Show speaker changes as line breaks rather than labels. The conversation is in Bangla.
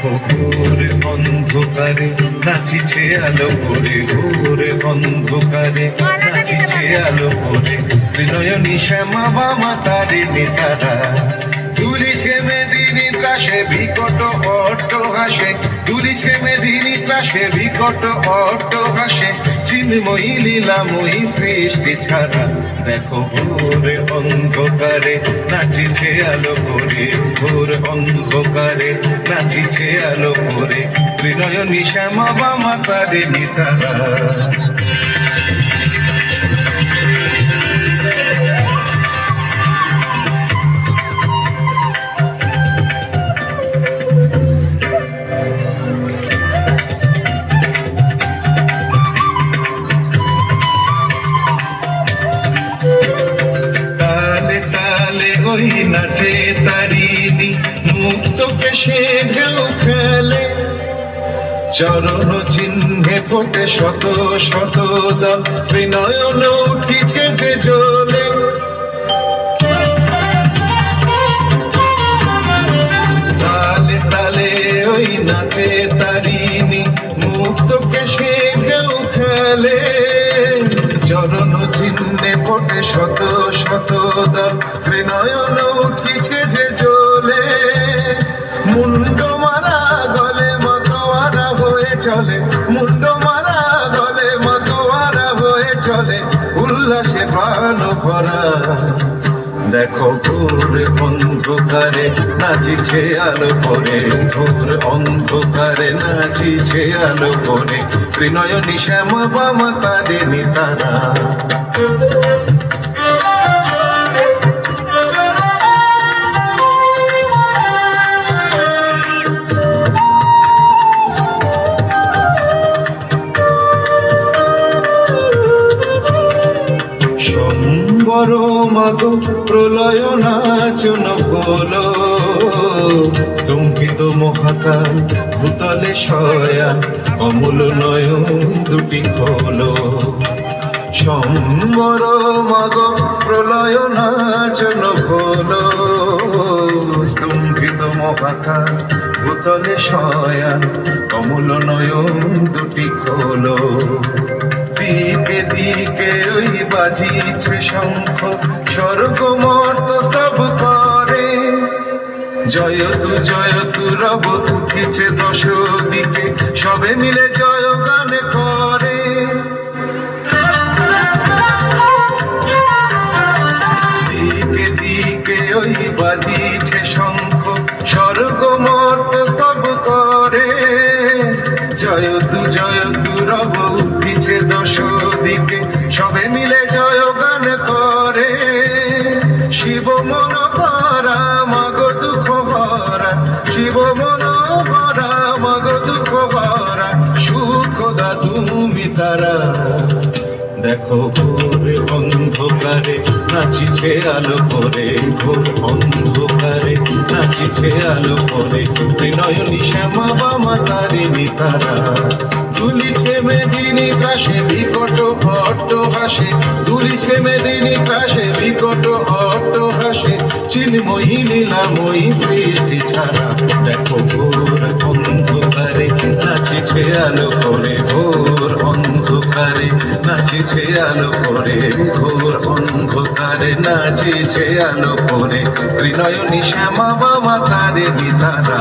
ঘোর অন্ধকারে, নাচিছে আলো করে ঘোর অন্ধকারে, নাচিছে আলো করে বিনয়নী শ্যামা বামা তারে নেতারা, তুলিছে মেদিনী ত্রাসে, বিকট অট্ট হাসে। তুলিছে মেদিনী ত্রাসে, বিকট অট্ট হাসে। চিন্ময়ী লীলাময়ী সৃষ্টি ছাড়া। দেখো ভোরে অন্ধকারে নাচিছে আলো করে ভোর অন্ধকারে নাচিছে আলো করে বিনয়নী শ্যামা বা মাতারে নিতারা। ওই নাচে তারিনি মুক্ত কেশে ঢেউ খেলে চরণ চিহ্নে ফোটে শত শত দল, বিনয়ন উঠিছে যে জলে। তালে তালে ওই নাচে তারিনি মুক্ত কেশে ঢেউ খেলে চরণ চিহ্নে ফোটে শত শত দল ত্রিনয়ন অন্ধকারে নাচিছে আলো করে ঘোর অন্ধকারে নাচিছে আলো করে। ত্রিনয়নী শ্যামা বামা তারে সম্বর মাগো, প্রলয় নাচন হলো স্তম্ভিত মহাকাল, ভূতলে শয়া অমূল নয়ন দুটি খোলো। সম্বর মাগো, প্রলয় নাচন হলো স্তম্ভিত মহাকাল, ভূতলে শয়া অমূল নয়ন দুটি খোলো। দিকে দিকে ওই বাজিছে শঙ্খ স্বর্গ মর্ত সব করে। জয় তু জয় তু, রব উঠিছে দশ জয় তু জয় তু রব দশ দিকে সবে মিলে জয় গান করে। শিব মন ভরা মাগ দুঃখ ভরা। শিব মন ভরা মাগ দুঃখ ভরা। সুখ দা তুমি তারা। দেখো ভোর অন্ধকারে নাচিছে আলো করে ভোর অন্ধকারে নাচিছে আলো করে ত্রিনয়নী শ্যামা বামা তারিণী তারা তুলিছে মেদিনী কাশে বিকট অট্ট হাসে তুলিছে মেদিনী কাশে বিকট অট্ট হাসে, চিন্ময়ী, লীলাময়ী সৃষ্টি ছাড়া দেখো অন্ধকারে নাচিছে আলো করে ঘোর অন্ধকারে, নাচিছে আলো করে ঘোর অন্ধকারে, নাচিছে আলো করে হৃদয়নি শ্যামা বাবা তারে নিতারা